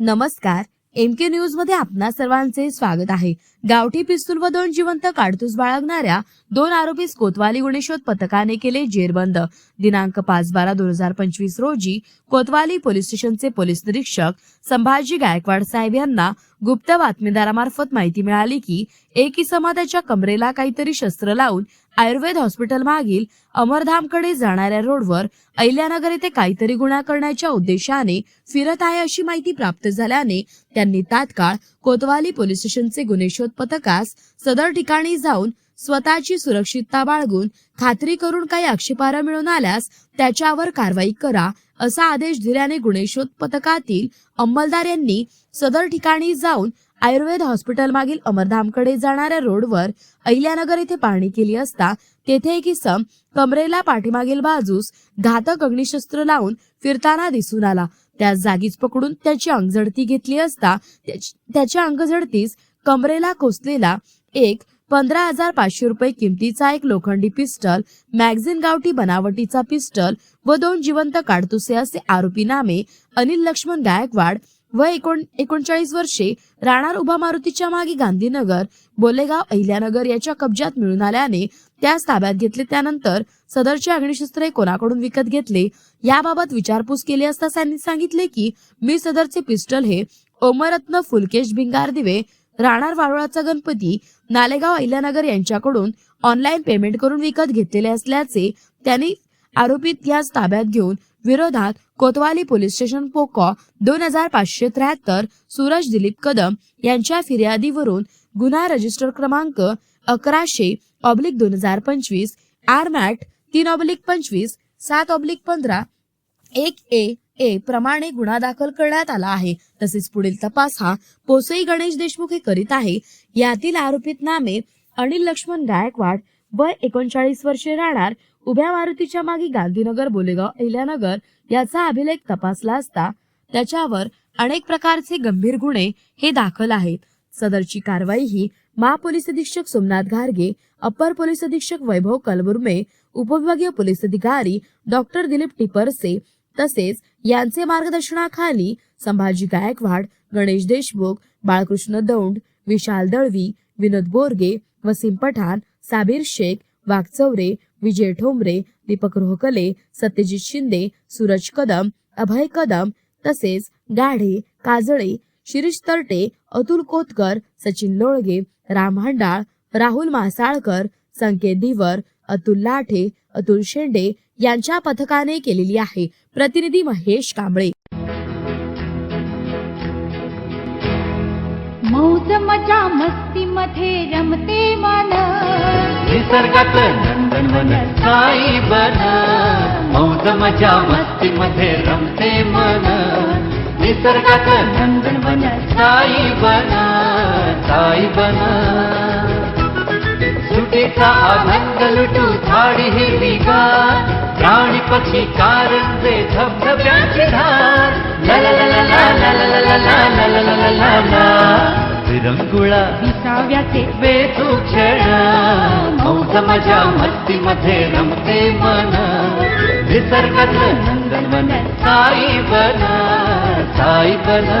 नमस्कार एम के न्यूजमध्ये आपणा सर्वांचे स्वागत आहे. गावठी पिस्तूल व दोन जिवंत काडतूस बाळगणाऱ्या दोन आरोपीस कोतवाली गुन्हे शोध पथकाने केले जेरबंद. दिनांक पाच बारा दोन हजार पंचवीस रोजी कोतवाली पोलीस स्टेशनचे पोलीस निरीक्षक संभाजी गायकवाड साहेब यांना गुप्त बातमीदारामार्फत माहिती मिळाली की एक इसमा त्याच्या कमरेला काहीतरी शस्त्र लावून आयुर्वेद हॉस्पिटल मागील अमरधामकडे जाणाऱ्या रोडवर अहिल्यानगर येथे काहीतरी गुन्हा करण्याच्या उद्देशाने फिरत आहे अशी माहिती प्राप्त झाल्याने त्यांनी तात्काळ कोतवाली पोलीस स्टेशनचे गुन्हे शोध पथकास सदर ठिकाणी जाऊन स्वतःची सुरक्षितता बाळगून खात्री करून काही आक्षेपार्ह मिळून आल्यास त्याच्यावर कारवाई करा असा आदेश दिल्याने गुन्हे शोध पथकातील अंमलदार यांनी सदर ठिकाणी जाऊन आयुर्वेद हॉस्पिटल मागील अमरधामकडे जाणाऱ्या रोडवर अहिल्यानगर येथे पाहणी केली असता तेथे एक इसम कमरेला पाठीमागील बाजूस घातक अग्निशस्त्र लावून फिरताना दिसून आला. त्या जागीच पकडून त्याची अंगझडती घेतली असता त्याची- त्याच्या अंगझडतीस कमरेला खोसलेला एक पंधरा हजार पाचशे रुपये किमतीचा एक लोखंडी पिस्टल मॅगझिन गावठी बनावटीचा पिस्टल व दोन जिवंत काडतुसे असे आरोपी नामे अनिल लक्ष्मण गायकवाड व एकोण एकोणचाळीस वर्षे राहणार उभा मारुतीच्या मागे गांधीनगर बोलेगाव अहिल्यानगर याच्या कब्जात मिळून आल्याने त्यास ताब्यात घेतले. त्यानंतर सदरचे अग्निशस्त्र कोणाकडून विकत घेतले? याबाबत विचारपूस केली असता त्यांनी सांगितले की मी सदरचे पिस्टल हे ओमरत्न फुलकेश भिंगार दिवे राहणार वारुळाचा गणपती नालेगाव अहिल्यानगर यांच्याकडून ऑनलाईन पेमेंट करून विकत घेतलेले असल्याचे त्यांनी आरोपित यास ताब्यात घेऊन विरोधात कोतवाली पोलीस स्टेशन पोकॉ दोन हजार पाचशे त्र्याहत्तर सूरज दिलीप कदम यांच्या फिर्यादीवरून गुन्हा रजिस्टर क्रमांक अकराशे ऑब्लिक दोन हजार पंचवीस आर मॅट तीन ऑब्लिक पंचवीस सात ऑब्लिक पंधरा एक ए ए प्रमाणे गुन्हा दाखल करण्यात आला आहे. तसेच पुढील तपास हा पोसई गणेश देशमुख हे करीत आहे. यातील आरोपित नामे अनिल लक्ष्मण गायकवाड वय एकोणचाळीस वर्षे राहणार उभ्या मारुतीच्या मागे गांधीनगर बोलेगाव अहिल्यानगर याचा अभिलेख तपासला असता त्याच्यावर अनेक प्रकारचे गंभीर गुन्हे हे दाखल आहेत. सदरची कारवाई ही महापोलीस अधीक्षक सोमनाथ घारगे अपर पोलीस अधीक्षक वैभव कलबुर्मे उपविभागीय पोलीस अधिकारी डॉक्टर दिलीप टिपरसे तसेच यांचे मार्गदर्शनाखाली संभाजी गायकवाड गणेश देशमुख बाळकृष्ण दौंड विशाल दळवी विनोद बोरगे वसीम पठाण साबीर शेख वाघचौरे विजय ठोंबरे दीपक रोहकले सत्यजित शिंदे सूरज कदम अभय कदम तसेच गाढे काजळे शिरीष तरटे अतुल कोतकर सचिन लोळगे राम हंडाळ राहुल मासाळकर संकेत दिवर अतुल लाठे अतुल शेंडे यांच्या पथकाने केलेली आहे. प्रतिनिधी महेश कांबळे. मौज मजा मस्ती मध्ये रमते मन. निसर्गात नंदनवन साई बन. मौज मजा मस्ती मध्ये रमते मन. निसर्गात नंदनवन साई बन. साई बन. जनतेचा आनंद लुटू झाडी हिरवीगार प्राणी पक्षी कारंजे धबधब्याची धार रंगुळा विसाव्याचे वेधू क्षण मौज मजा मस्तीमध्ये रमते मन निसर्गातलं नंदनवन साई बना साई बना